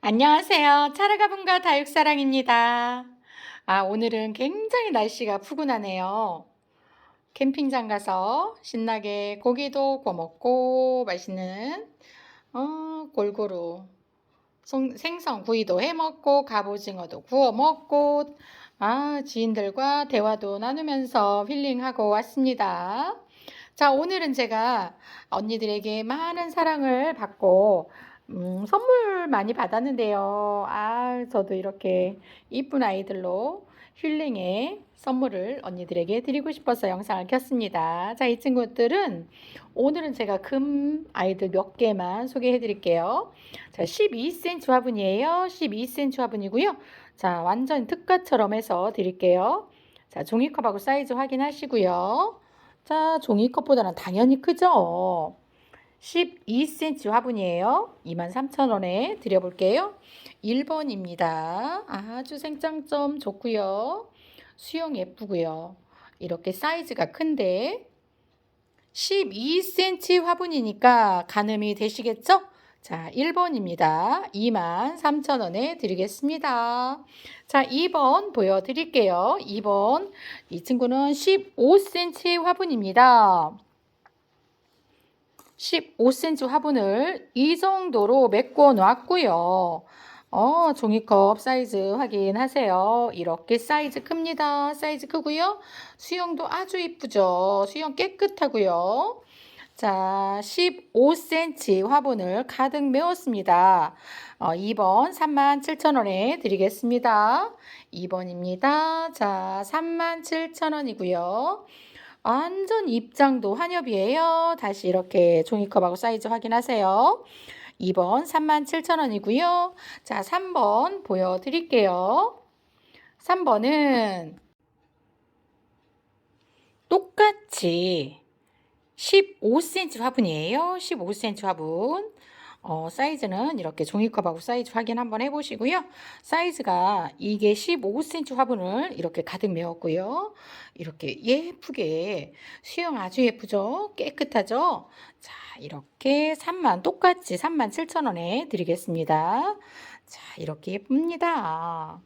안녕하세요. 차르가분과 다육사랑입니다. 아, 오늘은 굉장히 날씨가 푸근하네요. 캠핑장 가서 신나게 고기도 구워 먹고 맛있는 어, 골고루 송- 생선 구이도 해 먹고 갑오징어도 구워 먹고 아, 지인들과 대화도 나누면서 힐링하고 왔습니다. 자, 오늘은 제가 언니들에게 많은 사랑을 받고 음, 선물 많이 받았는데요. 아, 저도 이렇게 이쁜 아이들로 힐링의 선물을 언니들에게 드리고 싶어서 영상을 켰습니다. 자, 이 친구들은 오늘은 제가 금 아이들 몇 개만 소개해 드릴게요. 자, 12cm 화분이에요. 12cm 화분이고요. 자, 완전 특가처럼 해서 드릴게요. 자, 종이컵하고 사이즈 확인하시고요. 자, 종이컵보다는 당연히 크죠? 12cm 화분이에요. 23,000원에 드려볼게요. 1번입니다. 아주 생장점 좋고요. 수영 예쁘고요. 이렇게 사이즈가 큰데 12cm 화분이니까 가늠이 되시겠죠? 자, 1번입니다. 23,000원에 드리겠습니다. 자, 2번 보여드릴게요. 2번. 이 친구는 15cm 화분입니다. 15cm 화분을 이 정도로 메꿔 놨고요. 어, 종이컵 사이즈 확인하세요. 이렇게 사이즈 큽니다. 사이즈 크고요. 수영도 아주 이쁘죠. 수영 깨끗하고요. 자, 15cm 화분을 가득 메웠습니다. 어, 2번 37,000원에 드리겠습니다. 2번입니다. 자, 37,000원이고요. 완전 입장도 환엽이에요. 다시 이렇게 종이컵하고 사이즈 확인하세요. 2번 37,000원이고요. 자, 3번 보여드릴게요. 3번은 똑같이 15cm 화분이에요. 15cm 화분. 어, 사이즈는 이렇게 종이컵하고 사이즈 확인 한번 해보시고요. 사이즈가 이게 15cm 화분을 이렇게 가득 메웠고요. 이렇게 예쁘게 수영 아주 예쁘죠? 깨끗하죠? 자, 이렇게 3만 똑같이 3만 7천 원에 드리겠습니다. 자, 이렇게 예쁩니다.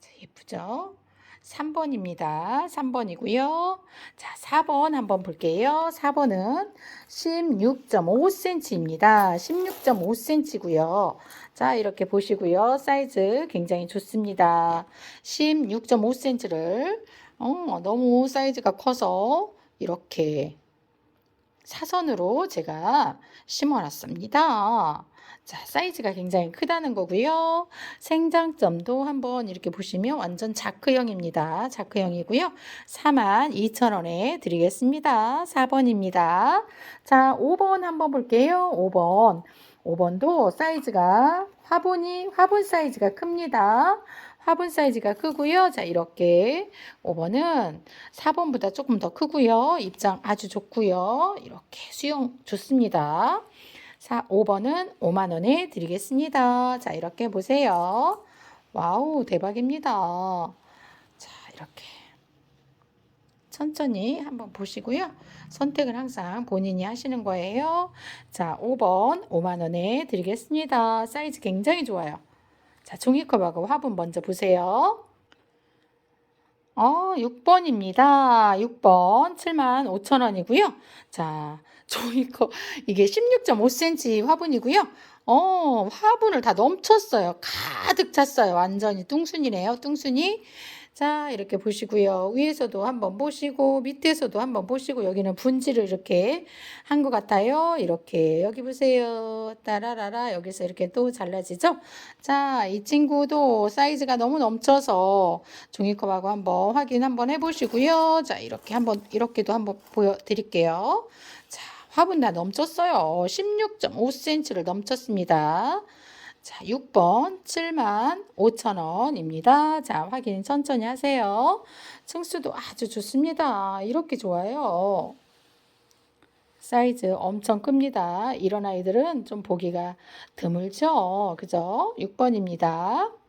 자, 예쁘죠? 3번입니다. 3번이고요. 자, 4번 한번 볼게요. 4번은 16.5cm입니다. 16.5cm고요. 자, 이렇게 보시고요. 사이즈 굉장히 좋습니다. 16.5cm를 어, 너무 사이즈가 커서 이렇게 사선으로 제가 심어놨습니다. 자, 사이즈가 굉장히 크다는 거고요. 생장점도 한번 이렇게 보시면 완전 자크형입니다. 자크형이고요. 42,000원에 드리겠습니다. 4번입니다. 자, 5번 한번 볼게요. 5번. 5번도 사이즈가 화분이 화분 사이즈가 큽니다. 화분 사이즈가 크고요. 자, 이렇게 5번은 4번보다 조금 더 크고요. 입장 아주 좋고요. 이렇게 수영 좋습니다. 4, 5번은 5만 원에 드리겠습니다. 자, 이렇게 보세요. 와우, 대박입니다. 자, 이렇게 천천히 한번 보시고요. 선택은 항상 본인이 하시는 거예요. 자, 5번 5만 원에 드리겠습니다. 사이즈 굉장히 좋아요. 자, 종이컵하고 화분 먼저 보세요. 어, 6번입니다. 6번 7만 5천 원이고요. 자, 종이컵 이게 16.5cm 화분이고요. 어, 화분을 다 넘쳤어요. 가득 찼어요. 완전히 뚱순이네요. 뚱순이. 자, 이렇게 보시고요. 위에서도 한번 보시고, 밑에서도 한번 보시고, 여기는 분지를 이렇게 한 것 같아요. 이렇게, 여기 보세요. 따라라라. 여기서 이렇게 또 잘라지죠? 자, 이 친구도 사이즈가 너무 넘쳐서 종이컵하고 한번 확인 한번 해보시고요. 자, 이렇게 한번, 이렇게도 한번 보여드릴게요. 자, 화분 다 넘쳤어요. 16.5cm를 넘쳤습니다. 자, 6번 7만 5천 원입니다. 자, 확인 천천히 하세요. 층수도 아주 좋습니다. 이렇게 좋아요. 사이즈 엄청 큽니다. 이런 아이들은 좀 보기가 드물죠? 그죠? 6번입니다.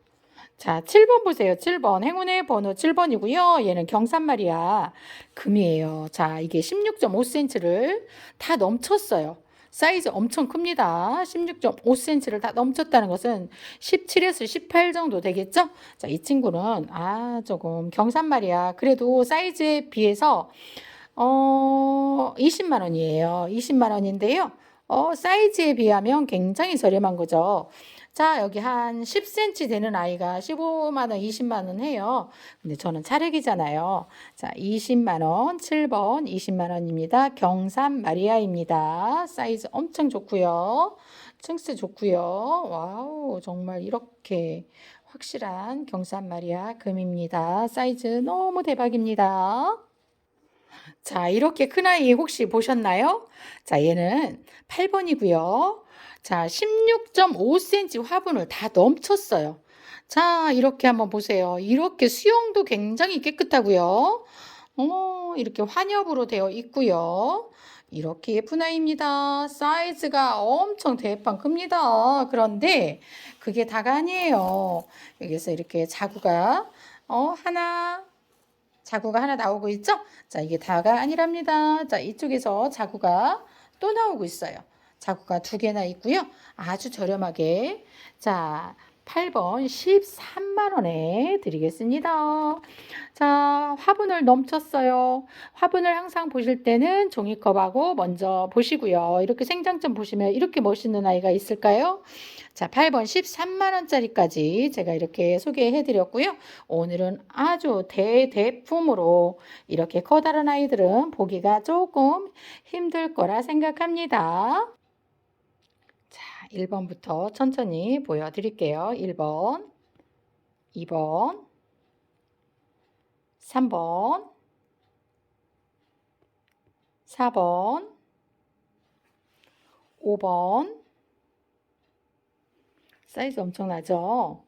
자, 7번 보세요. 7번. 행운의 번호 7번이고요. 얘는 경산말이야. 금이에요. 자, 이게 16.5cm를 다 넘쳤어요. 사이즈 엄청 큽니다. 16.5cm를 다 넘쳤다는 것은 17에서 18 정도 되겠죠? 자, 이 친구는 아, 조금 경산말이야. 그래도 사이즈에 비해서 어, 20만 원이에요. 20만 원인데요. 어, 사이즈에 비하면 굉장히 저렴한 거죠. 자, 여기 한 10cm 되는 아이가 15만 원, 20만 원 해요. 근데 저는 차력이잖아요. 자, 20만 원, 7번 20만 원입니다. 경산 마리아입니다. 사이즈 엄청 좋고요. 층스 좋고요. 와우, 정말 이렇게 확실한 경산 마리아 금입니다. 사이즈 너무 대박입니다. 자, 이렇게 큰 아이 혹시 보셨나요? 자, 얘는 8번이고요. 자, 16.5cm 화분을 다 넘쳤어요. 자, 이렇게 한번 보세요. 이렇게 수영도 굉장히 깨끗하고요. 어, 이렇게 환엽으로 되어 있고요. 이렇게 예쁜 아이입니다. 사이즈가 엄청 대빵 큽니다. 그런데 그게 다가 아니에요. 여기서 이렇게 자구가 어, 하나 자구가 하나 나오고 있죠? 자, 이게 다가 아니랍니다. 자, 이쪽에서 자구가 또 나오고 있어요. 자구가 두 개나 있고요. 아주 저렴하게. 자, 8번 13만 원에 드리겠습니다. 자, 화분을 넘쳤어요. 화분을 항상 보실 때는 종이컵하고 먼저 보시고요. 이렇게 생장점 보시면 이렇게 멋있는 아이가 있을까요? 자, 8번 13만 원짜리까지 제가 이렇게 소개해 드렸고요. 오늘은 아주 대대품으로 이렇게 커다란 아이들은 보기가 조금 힘들 거라 생각합니다. 자, 1번부터 천천히 보여드릴게요. 1번, 2번, 3번, 4번, 5번, 사이즈 엄청나죠?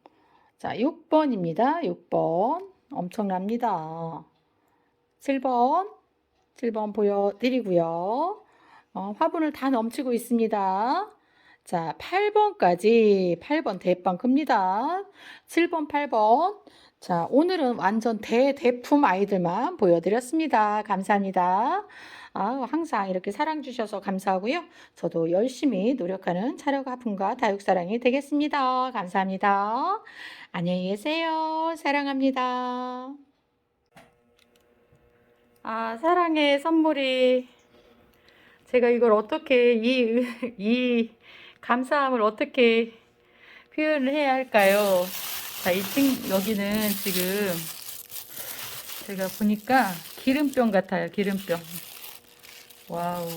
자, 6번입니다. 6번. 엄청납니다. 7번. 7번 보여드리고요. 어, 화분을 다 넘치고 있습니다. 자, 8번까지 8번 대빵 큽니다. 7번, 8번. 자, 오늘은 완전 대대품 아이들만 보여드렸습니다. 감사합니다. 아, 항상 이렇게 사랑 주셔서 감사하고요. 저도 열심히 노력하는 차력 화분과 다육사랑이 되겠습니다. 감사합니다. 안녕히 계세요. 사랑합니다. 아, 사랑의 선물이 제가 이걸 어떻게 이, 이 감사함을 어떻게 표현을 해야 할까요? 자, 이 층, 여기는 지금 제가 보니까 기름병 같아요. 기름병. 와우.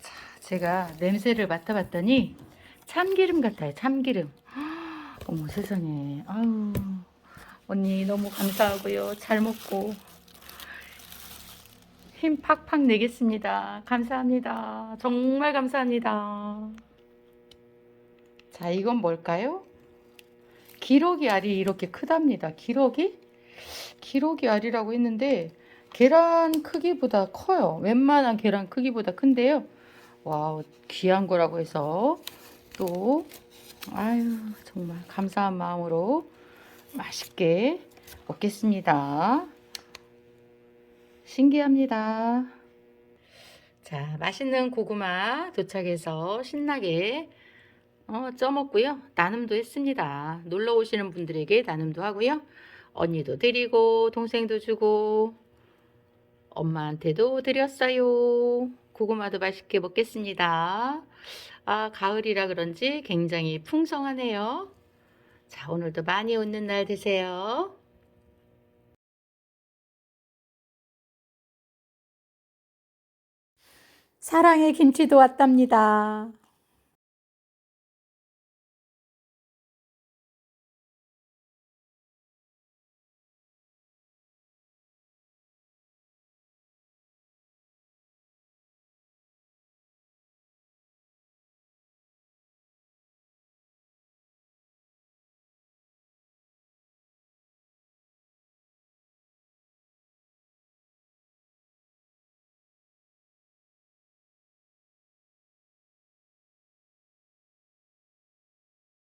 자, 제가 냄새를 맡아봤더니 참기름 같아요. 참기름. 어머 세상에. 아유. 언니 너무 감사하고요. 잘 먹고 힘 팍팍 내겠습니다. 감사합니다. 정말 감사합니다. 자, 이건 뭘까요? 기러기 알이 이렇게 크답니다. 기러기? 기러기 알이라고 했는데 계란 크기보다 커요. 웬만한 계란 크기보다 큰데요. 와우, 귀한 거라고 해서 또 아유, 정말 감사한 마음으로 맛있게 먹겠습니다. 신기합니다. 자, 맛있는 고구마 도착해서 신나게 어, 쪄먹고요. 나눔도 했습니다. 놀러 오시는 분들에게 나눔도 하고요. 언니도 드리고 동생도 주고 엄마한테도 드렸어요. 고구마도 맛있게 먹겠습니다. 아, 가을이라 그런지 굉장히 풍성하네요. 자, 오늘도 많이 웃는 날 되세요. 사랑의 김치도 왔답니다.